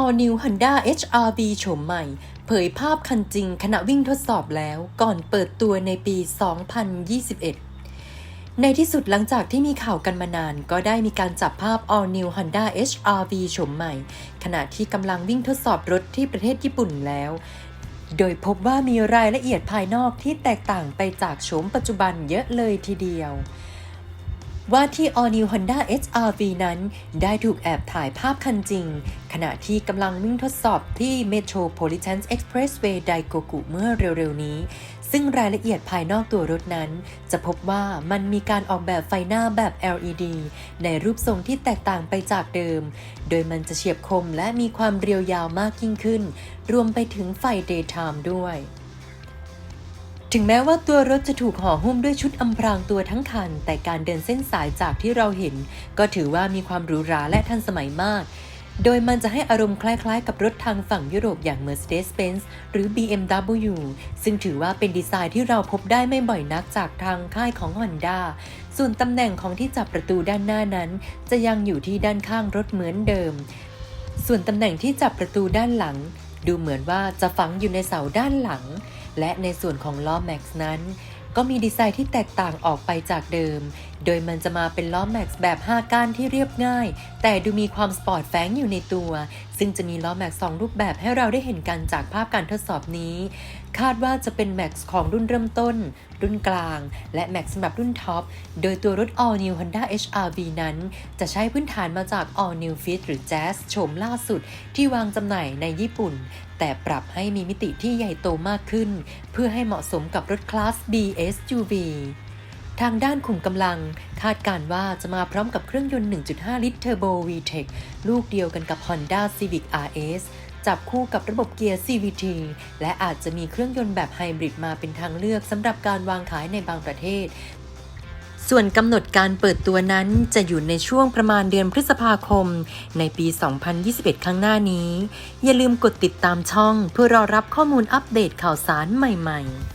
All New Honda HR-V โฉมใหม่ เผยภาพคันจริงขณะวิ่งทดสอบแล้วก่อนเปิดตัวในปี 2021 ในที่สุดหลังจากที่มีข่าวกันมานาน ก็ได้มีการจับภาพ All New Honda HR-V โฉมใหม่ ขณะที่กำลังวิ่งทดสอบรถที่ประเทศญี่ปุ่นแล้วโดยพบว่ามีรายละเอียดภายนอกที่แตกต่างไปจากโฉมปัจจุบันเยอะเลยทีเดียว ว่าที่ All New Honda HR-V นั้น ได้ถูกแอบถ่ายภาพคันจริง ขณะที่กำลังวิ่งทดสอบที่ Metropolitan Expressway Daikoku เมื่อเร็วๆนี้ ซึ่งรายละเอียดภายนอกตัวรถนั้น จะพบว่ามันมีการออกแบบไฟหน้าแบบ LED ในรูปทรงที่แตกต่างไปจากเดิม โดยมันจะเฉียบคมและมีความเรียวยาวมากยิ่งขึ้น รวมไปถึงไฟ Daytime ด้วย ถึงแม้ว่าตัวรถจะถูกห่อหุ้มด้วยชุดอำพรางตัวทั้งคัน แต่การเดินเส้นสายจากที่เราเห็น ก็ถือว่ามีความหรูหราและทันสมัยมาก โดยมันจะให้อารมณ์คล้ายๆ กับรถทางฝั่งยุโรปอย่าง Mercedes-Benz หรือ BMW ซึ่งถือว่าเป็นดีไซน์ที่เราพบได้ไม่บ่อยนักจากทางค่ายของ Honda ส่วนตำแหน่งของที่จับประตูด้านหน้านั้น จะยังอยู่ที่ด้านข้างรถเหมือนเดิม ส่วนตำแหน่งที่จับประตูด้านหลัง ดูเหมือนว่าจะฝังอยู่ในเสาด้านหลัง และในส่วนของล้อแม็กซ์นั้น ก็มีดีไซน์ที่แตกต่างออกไปจากเดิม โดยมันจะมาเป็นล้อแม็กซ์แบบ 5 ก้านที่เรียบง่าย แต่ดูมีความสปอร์ตแฝงอยู่ในตัว ซึ่งจะมีล้อแม็กซ์สองรูปแบบให้เราได้เห็นกันจากภาพการทดสอบนี้ คาดว่าจะเป็นแม็กซ์ของรุ่นเริ่มต้น รุ่นกลาง และแม็กซ์สำหรับรุ่นท็อป โดยตัวรถ All New Honda HR-V นั้น จะใช้พื้นฐานมาจาก All New Fit หรือ Jazz โฉมล่าสุด ที่วางจำหน่ายในญี่ปุ่น แต่ปรับให้มีมิติที่ใหญ่โตมากขึ้น เพื่อให้เหมาะสมกับรถคลาส B SUV ทางด้านขุมกำลังคาดการว่าจะมาพร้อมกับเครื่องยนต์ 1.5 ลิตรเทอร์โบ VTEC ลูกเดียวกันกับ Honda Civic RS จับคู่กับระบบเกียร์ CVT และอาจจะมีเครื่องยนต์แบบไฮบริดมาเป็นทางเลือกสำหรับการวางขายในบางประเทศ ส่วนกำหนดการเปิดตัวนั้นจะอยู่ในช่วงประมาณเดือนพฤษภาคม ในปี 2021 ข้างหน้านี้ อย่าลืมกดติดตามช่องเพื่อรอรับข้อมูลอัปเดตข่าวสารใหม่ ๆ